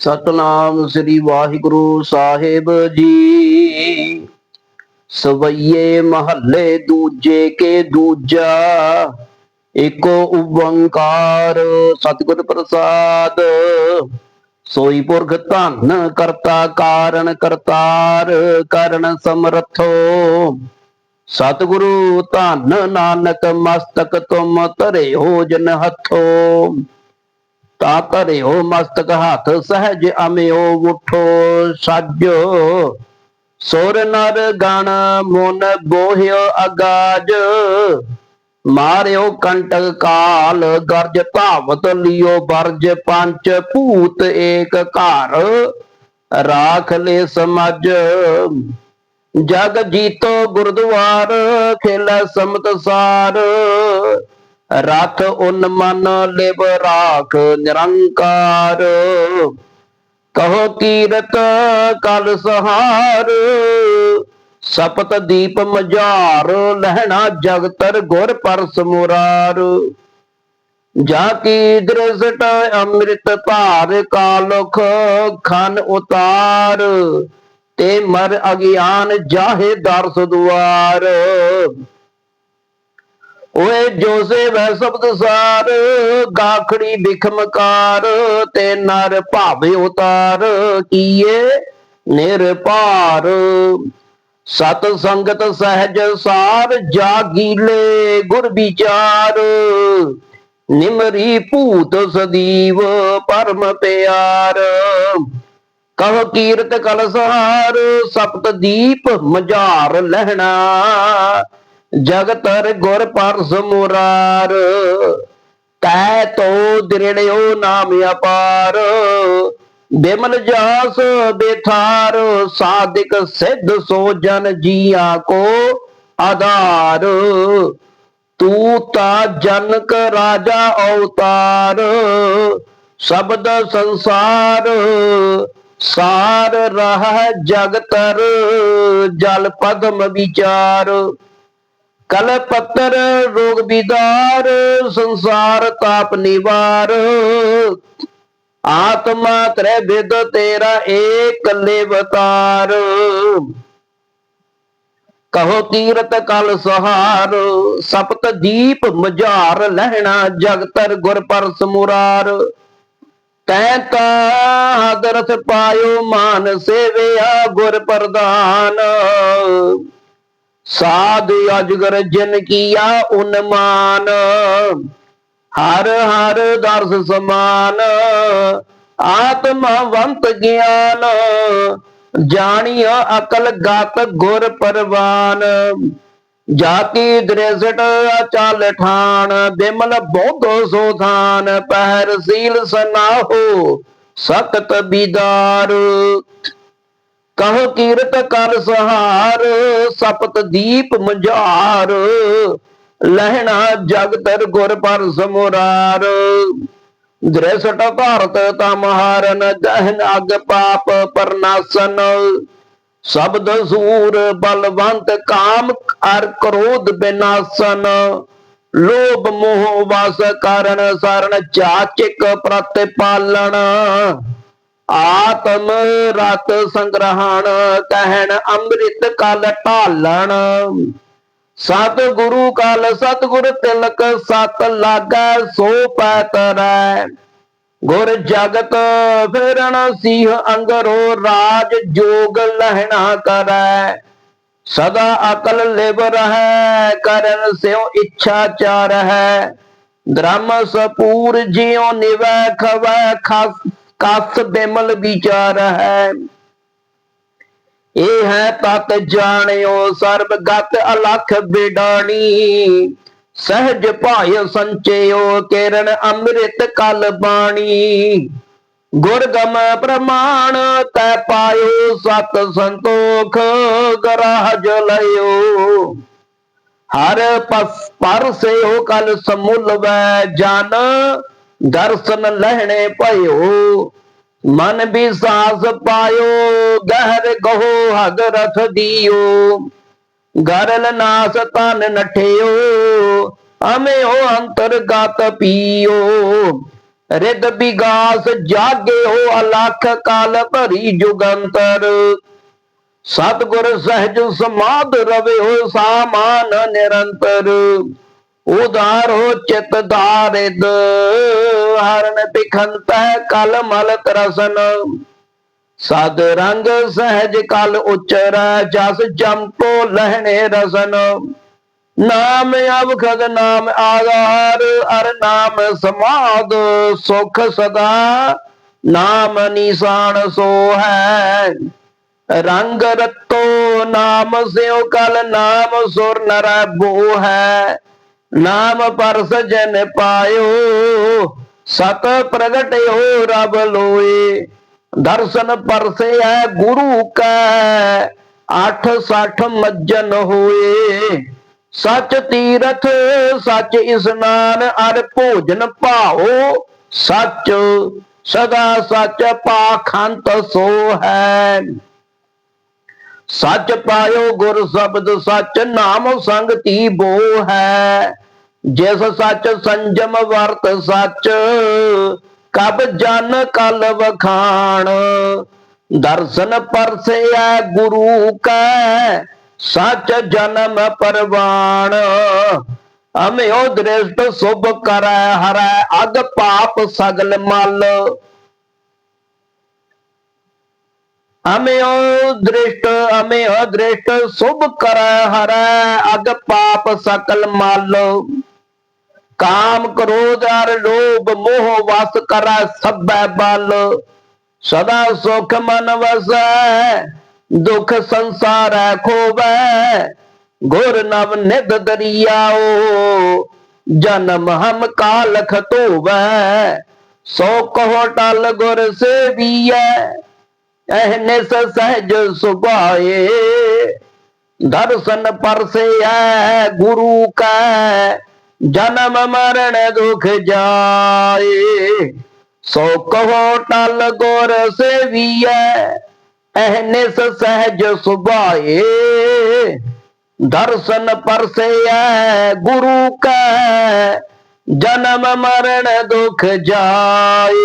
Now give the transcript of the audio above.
ਸਤਨਾਮ ਸ੍ਰੀ ਵਾਹਿਗੁਰੂ ਸਾਹਿਬ ਜੀ। ਸਵਈਏ ਮਹੱਲੇ ਦੂਜੇ ਕੇ ਦੂਜਾ, ਏਕੋ ਓੰਕਾਰ ਸਤਿਗੁਰ ਪ੍ਰਸਾਦ। ਸੋਈ ਪੁਰਖ ਧੰਨ ਕਰਤਾ ਕਾਰਨ ਕਰਤਾਰ, ਕਰਨ ਸਮਰਥੋ। ਸਤਿਗੁਰੂ ਧੰਨ ਨਾਨਕ ਮਸਤਕ ਤੁਮ ਧਰੇ ਹੋ ਜਨ ਹੱਥੋ। ਤਾ ਧਰਿਓ ਮਸਤਕ ਹੱਥ, ਸਹਿਜ ਅਮਿਓ ਉਠੋ ਸੱਜ। ਸੁਰ ਨਰ ਗਣ ਮਨ ਬੋਹਿਓ ਅਗਾਜ। ਮਾਰਿਓ ਕੰਟਕ ਕਾਲ, ਗਰਜ ਧਾਵਤ ਲਿਓ ਬਰਜ ਪੰਚ, ਭੂਤ ਏਕ ਘਰ। ਰਾਖ ਲੈ ਸਮਝ। ਜਗ ਜੀਤੋ ਗੁਰਦੁਆਰ, ਖੇਲਾ ਸਮਤ ਸਾਰ। ਰਥ ਉਨ ਮਨ ਲਿਵ ਰਾਖ, ਨਿਰੰਕਾਰ। ਕਹੋ ਕੀਰਤ ਕਲ ਸਹਾਰ, ਸਪਤ ਦੀਪ ਮਝਾਰ, ਲਹਿਣਾ ਜਗਤਰ ਗੁਰ ਪਰਸ ਮੁਰਾਰ। ਜਾ ਕੀ ਦ੍ਰਿਸ਼ਟ ਅੰਮ੍ਰਿਤ ਧਾਰ ਕਾਲਖ ਖਨ ਉਤਾਰ। ਤੇ ਮਰ ਅਗਿਆਨ ਜਾਹੇ ਦਰਸ ਦੁਆਰ। ਓਏ ਜੋਸੇ ਵੈ ਸ਼ਬਦ ਸਾਰ, ਗਾਖੜੀ ਬਿਖਮਕਾਰ ਤੇ ਨਰ ਭਾਵੇ ਉਤਾਰ, ਕੀਏ ਨਿਰਭਾਰ ਸਤ ਸੰਗਤ ਸਹਿਜ ਸਾਰ ਜਾਗੀਲੇ ਗੁਰ ਵਿਚਾਰ। ਨਿਮਰੀ ਭੂਤ ਸਦੀਵ, ਪਰਮ ਪਿਆਰ। ਕਹ ਕੀਰਤ ਕਲ ਸਹਾਰ ਸਪਤ ਦੀਪ ਮਝਾਰ ਲਹਿਣਾ। ਜਗਤਰ ਗੁਰ ਪਰਸ ਮੁਰਾਰ ਤੈ ਤੋ ਦਿਰੜਿਓ ਨਾਮ ਅਪਾਰ। ਬਿਮਲ ਜਾਸ ਬੇਥਾਰ, ਸਾਧਿਕ ਸਿੱਧ ਸੋ ਜਨ ਜੀਆ ਕੋ ਆਧਾਰ। ਤੂੰ ਤਾ ਜਨਕ ਰਾਜਾ ਅਵਤਾਰ, ਸ਼ਬਦ ਸੰਸਾਰ। ਸਾਰ ਰਹ ਜਗਤਰ ਜਲ ਪਦਮ ਵਿਚਾਰ। ਕਲ ਪੱਤਰ ਰੋਗ ਬਿਦਾਰ ਸੰਸਾਰ ਤਾਪ ਨਿਵਾਰ। ਆਤਮਾ ਤ੍ਰੈ ਵਿਦ ਤੇਰਾ ਏਕ ਲਿਵਤਾਰ ਕਹੋ ਕੀਰਤ ਕਲ ਸਹਾਰ, ਸਪਤ ਦੀਪ ਮਝਾਰ ਲਹਿਣਾ ਜਗਤਰ ਗੁਰ ਪਰਸ ਮੁਰਾਰ। ਤੈ ਤਾ ਹਦਰਥ ਪਾਇਓ ਮਾਨ ਸੇਵਿਆ ਗੁਰ ਪ੍ਰਦਾਨ ਸਾਧ ਅਜਗਰ ਜਨ ਕੀਆ ਉਨਮਾਨ। ਹਰ ਹਰ ਦਰਸ ਸਮਾਨ। ਆਤਮਵੰਤ ਗਿਆਨ। ਜਾਣੀਆ ਅਕਲ ਗਤ ਗੁਰ ਪਰਵਾਨ। ਜਾਤੀ ਦ੍ਰਿਸ਼ਟ ਚਾਲ ਠਾਣ ਬਿਮਲ ਬੋਧੋ ਸੋਧਾਨ ਪਹਿਰ ਸੀਲ ਸਨਾਹੋ। ਸਖਤ ਬਿਦਾਰ। ਕਹੋ ਕੀਰਤ ਕਰ ਸਹਾਰ, ਸਪਤ ਦੀਪ ਮਝਾਰ। ਲਹਿਣਾ ਜਗਤਰ ਗੁਰ ਪਰ ਸਮੁਰਾਰ। ਦ੍ਰਿਸ਼ਟ ਭਾਰਤ ਤਮਹਾਰਨ ਗਹਿਨ ਅਗ ਪਾਪ ਪਰਨਾਸਨ। ਸ਼ਬਦ ਸੂਰ ਬਲਵੰਤ ਕਾਮ ਅਰ ਕ੍ਰੋਧ ਬਿਨਾਸਨ। ਲੋਭ ਮੋਹ ਵਸ ਕਾਰਨ ਸਰਣ ਚਾਚਿਕ ਪ੍ਰਤਿਪਾਲਣ ਆਤਮ ਰਤ ਸੰਗ੍ਰਹਣ, ਕਹਿਣ ਅੰਮ੍ਰਿਤ ਕਲ ਢਾਲਣ। ਸਤ ਗੁਰੂ ਕਲ ਸਤ ਗੁਰ ਤਿਲਕ, ਸਤ ਲਾਗੈ ਸੋ ਪੈਤਰੈ ਗੁਰ ਜਗਤ ਫਿਰਣ ਸੀਹ ਅੰਗਰੋ ਰਾਜ ਜੋਗ ਲਹਿਣਾ ਕਰੈ। ਸਦਾ ਅਕਲ ਲਿਵ ਰਹੈ, ਕਰਨ ਸਿਉ ਇੱਛਾ ਚਾਰ ਹੈ ਧਰਮ ਸਪੂਰ ਜਿਉ ਨਿਵੈ ਖਵੈ ਖਸ ਕਸ ਬਿਮਲ ਵਿਚਾਰ ਹੈ। ਇਹ ਹੈ ਤਤ ਜਾਣਿਓ ਸਰਬ ਗਤ ਅਲਖ ਬਿਡਾਣੀ। ਸਹਿਜ ਭਾਇ ਸੰਚਿਓ, ਕਿਰਨ ਅੰਮ੍ਰਿਤ ਕਲ ਬਾਣੀ। ਗੁਰਗਮ ਪ੍ਰਮਾਣ ਤੈ ਪਾਇਓ, ਸਤ ਸੰਤੋਖ ਗਰਾਜ ਲਿਓ ਹਰ ਪਸ ਪਰਸਿਓ ਕਲ ਸਮੁਲ ਵੈ ਜਨ ਦਰਸ਼ਨ ਲਹਿਣੇ ਭਇਓ ਮਨ ਵੀ ਸਾਸ ਪਾਇਓ, ਗਹਿਰ ਗਹੋ ਹਗ ਰਥ ਦੀਓ। ਗਰਲ ਨਾਸ ਤਨ ਨਠਿਓ, ਅਮਿਓ ਅੰਤਰਗਤ ਪੀਓ। ਰਿੱਧ ਵਿਗਾਸ ਜਾਗੇ ਹੋ ਅਲਖ ਕਾਲ ਭਰੀ ਜੁਗੰਤਰ। ਸਤਿਗੁਰ ਸਹਿਜ ਸਮਾਧ ਰਵੇ ਹੋ ਸਾਮਾਨ ਨਿਰੰਤਰ। ਉਦਾਰ ਹੋ ਚਿਤ ਧਾਰਿਦ ਹਰਨ ਬਿਖੰਤ ਕਲ ਮਲ ਤਰਸਨ ਸਦ ਰੰਗ ਸਹਿਜ ਕਲ ਉਚਰੈ, ਜਸ ਜੰਪੋ ਲਹਿਣੇ ਰਸਨ। ਨਾਮ ਅਵਖਦ ਨਾਮ ਆਧਾਰ, ਅਰ ਨਾਮ ਸਮਾਦ ਸੁਖ ਸਦਾ। ਨਾਮ ਨਿਸ਼ਾਨ ਸੋ ਹੈ। ਰੰਗ ਰਤੋ ਨਾਮ ਸਿਉ ਕਲ, ਨਾਮ ਸੁਰ ਨਰੈ ਬੋ ਹੈ। ਨਾਮ ਪਰਸ ਜਨ ਪਾਇਓ। ਸਤ ਪ੍ਰਗਟਿਓ ਰਬ ਲੋਏ, ਦਰਸ਼ਨ ਪਰਸੇ ਹੈ ਗੁਰੂ ਕੈ, ਅੱਠ ਸੱਠ ਮੱਜਨ ਹੋਏ। ਸਚ ਤੀਰਥ, ਸਚ ਇਸਨਾਨ, ਅਰ ਭੋਜਨ ਭਾਓ, ਸੱਚ, ਸਦਾ ਸੱਚ ਪਾਖੰਤ ਸੋ ਹੈ। ਸਚ ਪਾਇਓ ਗੁਰ ਸ਼ਬਦ, ਸਚ ਨਾਮ ਸੰਗਤੀ ਬੋ ਹੈ। ਜਿਸ ਸੱਚ ਸੰਜਮ ਵਰਤ ਸੱਚ, ਕਬ ਜਨ ਕਲ ਵਖਾਣ। ਦਰਸ਼ਨ ਪਰਸੈ ਗੁਰੂ ਕੈ, ਸੱਚ ਜਨਮ ਪਰਵਾਣ। ਅਮਿਓ ਦ੍ਰਿਸ਼ਟ ਸੁਭ ਕਰੈ, ਹਰੈ ਅਗ ਪਾਪ ਸਗਲ ਮਲ। ਅਮਿਓ ਦ੍ਰਿਸ਼ਟ ਅਮਿਓ ਦ੍ਰਿਸ਼ਟ ਸੁਭ ਕਰੈ, ਹਰੈ ਅਗ ਪਾਪ ਸਕਲ ਮਲ। ਕਾਮ ਕ੍ਰੋਧ ਅਰ ਲੋਭ, ਮੋਹ ਵਸ ਕਰੈ ਸਭੈ ਬਲ। ਸਦਾ ਸੁਖ ਮਨ ਵਸੈ, ਦੁਖ ਸੰਸਾਰੈ ਖੋਵੈ। ਗੁਰ ਨਵ ਨਿਧ ਦਰਿਆਓ, ਜਨਮ ਹਮ ਕਾਲਖ ਧੋਵੈ। ਸੋ ਕਹੋ ਟਲ ਗੁਰ ਸੇਵੀਐ ਐਹਨੇ ਸਹਿਜ ਸੁਭਾਏ। ਦਰਸ਼ਨ ਪਰਸੈ ਗੁਰੂ ਕੈ ਜਨਮ ਮਰਨ ਦੁਖ ਜਾਏ, ਸੋ ਕਹੋ ਟਲ ਗੁਰ ਸੇਵੀਐ ਐਹਨੇ ਸਹਿਜ ਸੁਭਾਏ। ਦਰਸ਼ਨ ਪਰਸੈ ਗੁਰੂ ਕੈ, ਜਨਮ ਮਰਨ ਦੁਖ ਜਾਏ।